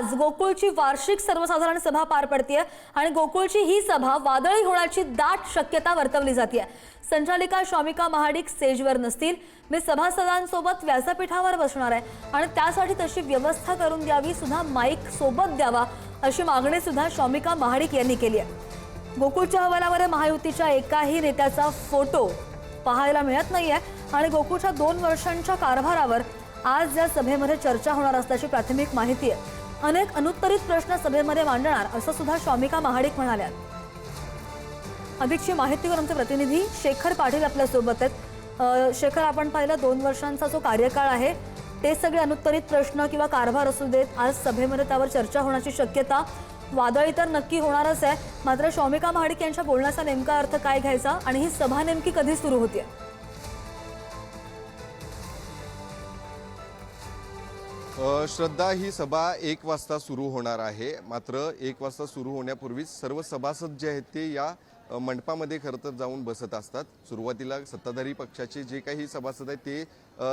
आज गोकुळची वार्षिक सर्वसाधारण सभा पार पडते आणि गोकुळची ही सभा वादळी होण्याची दाट शक्यता वर्तवली जाते संचालिका शॉमिका महाडिक स्टेजवर नसतील. मी सभासदांसोबत व्यासपीठावर बसणार आहे आणि त्यासाठी तशी व्यवस्था करून द्यावी सुद्धा माईक सोबत द्यावा अशी मागणी सुद्धा शॉमिका महाडिक यांनी केली आहे. गोकुळच्या अहवालामध्ये महायुतीच्या एकाही नेत्याचा फोटो पाहायला मिळत नाहीये आणि गोकुळच्या दोन वर्षांच्या कारभारावर आज या सभेमध्ये चर्चा होणार असल्याची प्राथमिक माहिती आहे. अनेक अनुत्तरित प्रश्न सभेमध्ये मांडणार असं सुद्धा शॉमिका महाडिक म्हणाल्या अधिकची माहितीवर आमचे प्रतिनिधी शेखर पाटील आपल्यासोबत आहेत. शेखर आपण पाहिलं दोन वर्षांचा जो कार्यकाळ आहे ते सगळे अनुत्तरित प्रश्न किंवा कारभार असू देत आज सभेमध्ये त्यावर चर्चा होण्याची शक्यता वादळी तर नक्की होणारच आहे. मात्र शौमिका महाडिक यांच्या बोलण्याचा नेमका अर्थ काय घ्यायचा आणि ही सभा नेमकी कधी सुरू होतीये? श्रद्धा ही सभा एक वाजता सुरू होणार आहे. मात्र एक वाजता सुरू होण्यापूर्वीच सर्व सभासद जे आहेत ते या मंडपामध्ये खरं तर जाऊन बसत असतात. सुरुवातीला सत्ताधारी पक्षाचे जे काही सभासद आहेत ते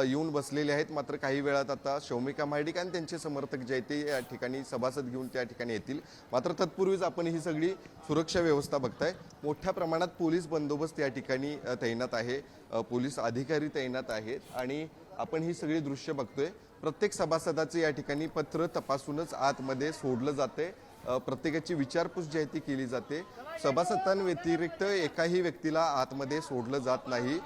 येऊन बसलेले आहेत. मात्र काही वेळात आता शौमिका महाडिक आणि त्यांचे समर्थक जे आहेत ते या ठिकाणी सभासद घेऊन त्या ठिकाणी येतील. मात्र तत्पूर्वीच आपण ही सगळी सुरक्षा व्यवस्था बघताय. मोठ्या प्रमाणात पोलीस बंदोबस्त या ठिकाणी तैनात आहे. पोलीस अधिकारी तैनात आहेत. आणि आपण ही सगळी दृश्य बघतोय. प्रत्येक सभासदाचं या ठिकाणी पत्र तपासूनच आतमध्ये सोडलं जाते प्रत्येकाची विचारपूस जी आहे ती केली जाते. सभासदांव्यतिरिक्त एकाही व्यक्तीला आतमध्ये सोडलं जात नाही.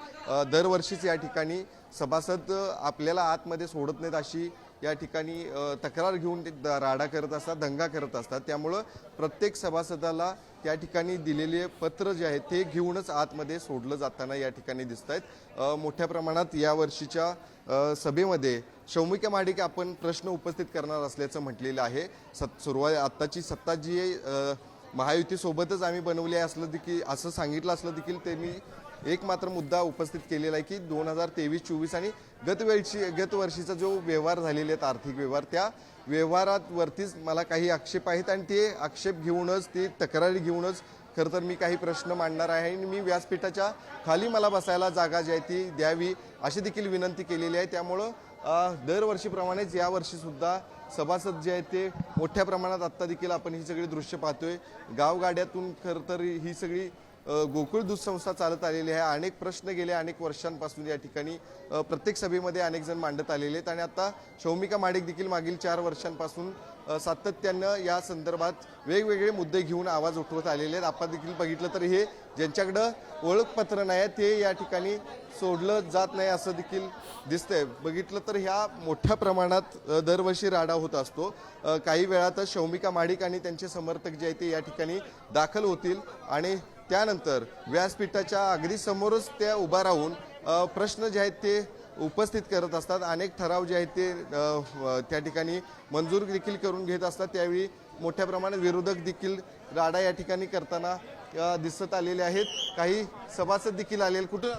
दरवर्षीच या ठिकाणी सभासद आपल्याला आतमध्ये सोडत नाहीत अशी या ठिकाणी तक्रार घेऊन ते द- राडा करत असतात दंगा करत असतात. त्यामुळं प्रत्येक सभासदाला त्या ठिकाणी दिलेले पत्र जे आहे ते घेऊनच आतमध्ये सोडलं जाताना या ठिकाणी दिसत आहेत मोठ्या प्रमाणात या वर्षीच्या सभेमध्ये शौमिका माडिक आपण प्रश्न उपस्थित करणार असल्याचं म्हटलेलं आहे. सत सुरुवात आत्ताची सत्ता जी आहे महायुतीसोबतच आम्ही बनवली आहे असलं देखील असं सांगितलं असलं देखील त्यांनी एक मात्र मुद्दा उपस्थित केलेला आहे की दोन हजार तेवीस चोवीस आणि गतवेळची गतवर्षीचा जो व्यवहार झालेले आहेत आर्थिक व्यवहार त्या व्यवहारातवरतीच मला काही आक्षेप आहेत आणि ते आक्षेप घेऊनच ते तक्रारी घेऊनच खरं तर मी काही प्रश्न मांडणार आहे आणि मी व्यासपीठाच्या खाली मला बसायला जागा जी आहे ती द्यावी अशी देखील विनंती केलेली आहे. त्यामुळं दरवर्षीप्रमाणेच यावर्षीसुद्धा सभासद जे आहेत ते मोठ्या प्रमाणात आत्ता देखील आपण ही सगळी दृश्य पाहतोय. गावगाड्यातून खरं तर ही सगळी गोकुळ दूध संस्था चालत आलेली आहे. अनेक प्रश्न गेले अनेक वर्षांपासून या ठिकाणी प्रत्येक सभेमध्ये अनेक जण मांडत आलेले आहेत. आणि आता शौमिका माडिक देखील मागील चार वर्षांपासून सातत्यानं या संदर्भात वेगवेगळे मुद्दे घेऊन आवाज उठवत आलेले आहेत. आपण देखील बघितलं तर हे ज्यांच्याकडं ओळखपत्र नाही ते या ठिकाणी सोडलं जात नाही असं देखील दिसतंय. बघितलं तर ह्या मोठ्या प्रमाणात दरवर्षी राडा होत असतो. काही वेळातच शौमिका माडिक आणि त्यांचे समर्थक जे आहेत ते या ठिकाणी दाखल होतील. आणि त्यानंतर व्यासपीठाच्या अगदी समोरच त्या उभा राहून प्रश्न जे आहेत ते उपस्थित करत असतात. अनेक ठराव जे आहेत ते त्या ठिकाणी मंजूर देखील करून घेत असतात. त्यावेळी मोठ्या प्रमाणात विरोधक देखील राडा या ठिकाणी करताना दिसत आलेले आहेत. काही सभासद देखील आलेले कुठं?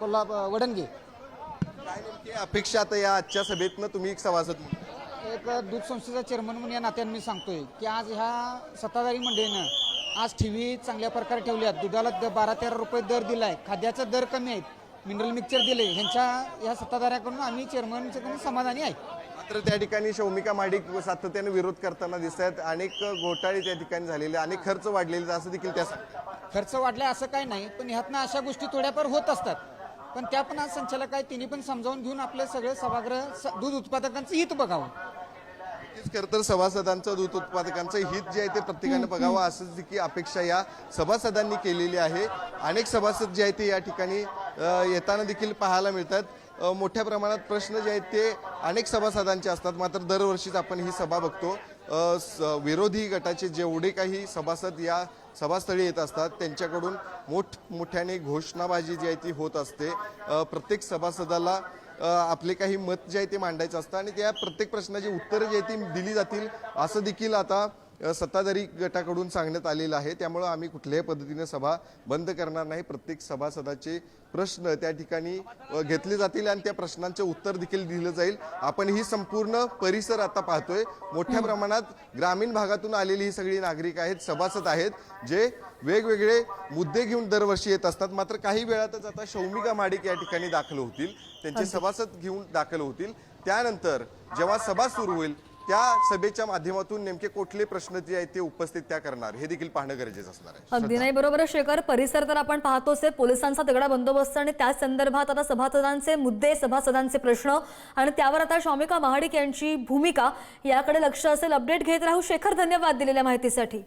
कोल्हापूर वडणगी. काय नेमकी अपेक्षा आता या आजच्या सभेतनं तुम्ही एक सभासद? एक दूध संस्थेचा चेअरमन म्हणून या नात्याने मी सांगतोय की आज ह्या सत्ताधारी मंडळीनं आज ठेवी चांगल्या प्रकारे ठेवल्यात. दुधाला द बारा तेरा रुपये दर दिलाय. खाद्याचा दर कमी आहेत मिनरल मिक्सर दिले ह्यांच्या ह्या सत्ताधाऱ्याकडून आम्ही चेअरमनच्याकडून समाधानी आहे. मात्र त्या ठिकाणी शौमिका माडिक सातत्याने विरोध करताना दिसत आहेत अनेक घोटाळे त्या ठिकाणी झालेले अनेक खर्च वाढलेले असं देखील त्या खर्च वाढलाय असं काही नाही पण ह्यातनं अशा गोष्टी थोड्याफार होत असतात. पण त्या पण आज संचालक आहे तिने पण समजावून घेऊन आपले सगळे सभागृह स- दूध उत्पादकांचं हित बघावं. नक्कीच खरं तर सभासदांचं दूध उत्पादकांचं हित जे आहे ते प्रत्येकानं बघावं असंच देखील अपेक्षा या सभासदांनी केलेली आहे. अनेक सभासद जे आहेत ते या ठिकाणी येताना देखील पाहायला मिळतात. मोठ्या प्रमाणात प्रश्न जे आहेत ते अनेक सभासदांचे असतात. मात्र दरवर्षीच आपण ही सभा बघतो. विरोधी गटाचे जेवढे काही सभासद या सभास्थळी येत असतात त्यांच्याकडून मोठमोठ्याने घोषणाबाजी जी आहे ती होत असते. प्रत्येक सभासदाला आपले काही मत जे आहे ते मांडायचं असतं आणि त्या प्रत्येक प्रश्नाची उत्तरं जी आहे ती दिली जातील असं देखील आता सत्ताधारी गटाकडून सांगण्यात आलेलं आहे. त्यामुळं आम्ही कुठल्याही पद्धतीने सभा बंद करणार नाही. प्रत्येक सभासदाचे प्रश्न त्या ठिकाणी घेतले जातील आणि त्या प्रश्नांचे उत्तर देखील दिलं जाईल. आपण ही संपूर्ण परिसर आता पाहतोय. मोठ्या प्रमाणात ग्रामीण भागातून आलेली ही सगळी नागरिक आहेत सभासद आहेत जे वेगवेगळे मुद्दे घेऊन दरवर्षी येत असतात. मात्र काही वेळातच आता शौमिका माडिक या ठिकाणी दाखल होतील. त्यांचे सभासद घेऊन दाखल होतील. त्यानंतर जेव्हा सभा सुरू होईल त्या सभेच्या माध्यमातून नेमके कुठले प्रश्न जे आहेत ते उपस्थित त्या करणार? हे देखील पाहणं गरजेचं असणार आहे. अगदी नाही बरोबर शेखर. परिसर तर आपण पाहतोच आहे. पोलिसांचा तगडा बंदोबस्त आणि त्या संदर्भात आता सभासदांचे मुद्दे सभासदांचे प्रश्न आणि त्यावर आता शौमिका महाडिक यांची भूमिका याकडे लक्ष असेल. अपडेट घेत राहू. शेखर धन्यवाद दिलेल्या माहितीसाठी.